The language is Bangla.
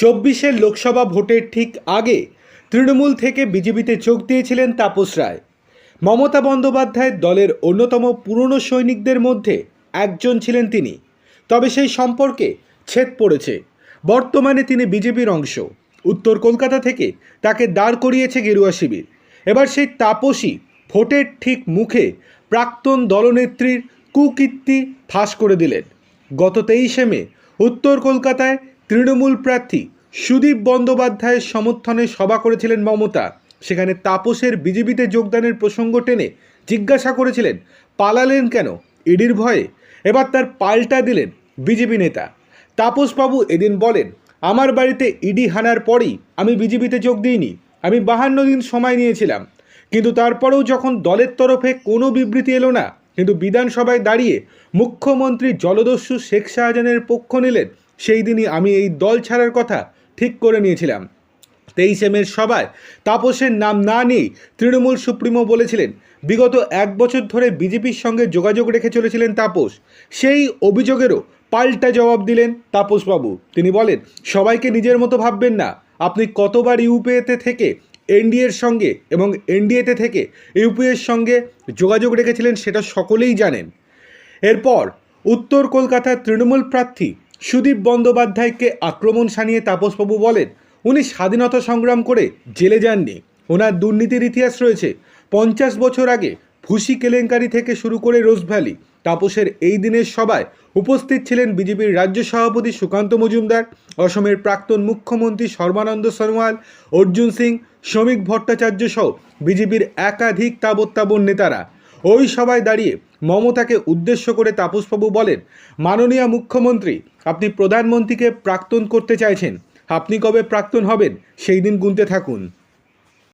চব্বিশের লোকসভা ভোটের ঠিক আগে তৃণমূল থেকে বিজেপিতে যোগ দিয়েছিলেন তাপস রায়। মমতা বন্দ্যোপাধ্যায়ের দলের অন্যতম পুরনো সৈনিকদের মধ্যে একজন ছিলেন তিনি। তবে সেই সম্পর্কে ছেদ পড়েছে। বর্তমানে তিনি বিজেপির অংশ। উত্তর কলকাতা থেকে তাকে দাঁড় করিয়েছে গেরুয়া শিবির। এবার সেই তাপসই ভোটের ঠিক মুখে প্রাক্তন দলনেত্রীর কুকীর্তি ফাঁস করে দিলেন। গত তেইশে মে উত্তর কলকাতায় তৃণমূল প্রার্থী সুদীপ বন্দ্যোপাধ্যায়ের সমর্থনে সভা করেছিলেন মমতা। সেখানে তাপসের বিজেপিতে যোগদানের প্রসঙ্গ টেনে জিজ্ঞাসা করেছিলেন, পালালেন কেন? ইডির ভয়ে? এবার তার পাল্টা দিলেন বিজেপি নেতা। তাপসবাবু এদিন বলেন, আমার বাড়িতে ইডি হানার পরই আমি বিজেপিতে যোগ দিইনি। আমি বাহান্ন দিন সময় নিয়েছিলাম। কিন্তু তারপরেও যখন দলের তরফে কোনো বিবৃতি এলো না, কিন্তু বিধানসভায় দাঁড়িয়ে মুখ্যমন্ত্রী জলদস্যু শেখ শাহজাহানের পক্ষ নিলেন সেই দিনই আমি এই দল ছাড়ার কথা ঠিক করে নিয়েছিলাম। তেইশে মের সভায় তাপসের নাম না নিয়েই তৃণমূল সুপ্রিমো বলেছিলেন, বিগত এক বছর ধরে বিজেপির সঙ্গে যোগাযোগ রেখে চলেছিলেন তাপস। সেই অভিযোগেরও পাল্টা জবাব দিলেন তাপসবাবু। তিনি বলেন, সবাইকে নিজের মতো ভাববেন না। আপনি কতবার ইউপিএতে থেকে এনডিএর সঙ্গে এবং এনডিএতে থেকে ইউপিএর সঙ্গে যোগাযোগ রেখেছিলেন সেটা সকলেই জানেন। এরপর উত্তর কলকাতার তৃণমূল প্রার্থী সুদীপ বন্দ্যোপাধ্যায়কে আক্রমণ শানিয়ে তাপসবাবু বলেন, উনি স্বাধীনতা সংগ্রাম করে জেলে যাননি। ওনার দুর্নীতির ইতিহাস রয়েছে। পঞ্চাশ বছর আগে ভুসি কেলেঙ্কারি থেকে শুরু করে রোজভ্যালি তাপসের এই দিনের সভায় উপস্থিত ছিলেন বিজেপির রাজ্য সভাপতি সুকান্ত মজুমদার, অসমের প্রাক্তন মুখ্যমন্ত্রী সর্বানন্দ সোনোয়াল অর্জুন সিং, শ্রমিক ভট্টাচার্য সহ বিজেপির একাধিক তাবৎ তাবন নেতারা। ওই সভায় দাঁড়িয়ে মমতাকে উদ্দেশ্য করে তাপসবাবু বলেন, মাননীয় মুখ্যমন্ত্রী, আপনি প্রধানমন্ত্রীকে প্রাক্তন করতে চাইছেন। আপনি কবে প্রাক্তন হবেন? সেই দিন গুনতে থাকুন।